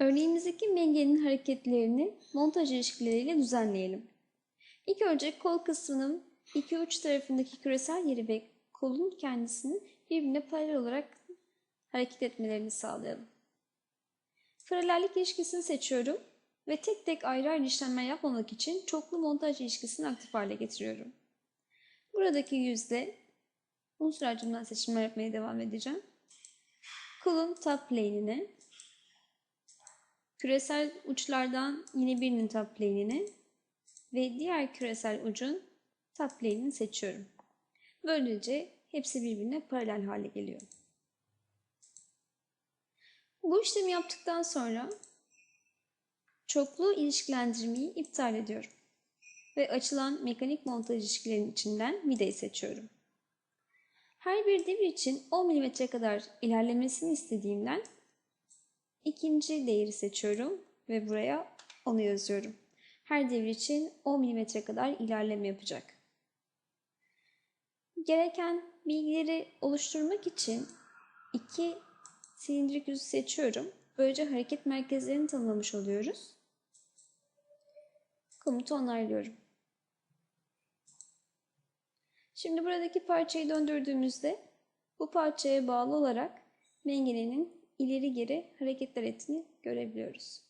Örneğimizdeki mengenin hareketlerini montaj ilişkileriyle düzenleyelim. İlk önce kol kısmının iki uç tarafındaki küresel yeri ve kolun kendisini birbirine paralel olarak hareket etmelerini sağlayalım. Paralellik ilişkisini seçiyorum ve tek tek ayrı ayrı işlemler yapmamak için çoklu montaj ilişkisini aktif hale getiriyorum. Buradaki yüzde unsur ağacımdan seçimler yapmaya devam edeceğim. Kolun top plane'ine, küresel uçlardan yine birinin top plane'ine ve diğer küresel ucun top plane'ini seçiyorum. Böylece hepsi birbirine paralel hale geliyor. Bu işlemi yaptıktan sonra çoklu ilişkilendirmeyi iptal ediyorum. Ve açılan mekanik montaj ilişkilerinin içinden vidayı seçiyorum. Her bir devir için 10 mm kadar ilerlemesini istediğimden ikinci değeri seçiyorum ve buraya onu yazıyorum. Her devir için 10 mm kadar ilerleme yapacak. Gereken bilgileri oluşturmak için iki silindirik yüzü seçiyorum. Böylece hareket merkezlerini tanımlamış oluyoruz. Komutu onaylıyorum. Şimdi buradaki parçayı döndürdüğümüzde bu parçaya bağlı olarak mengenenin ileri geri hareketler ettiğini görebiliyoruz.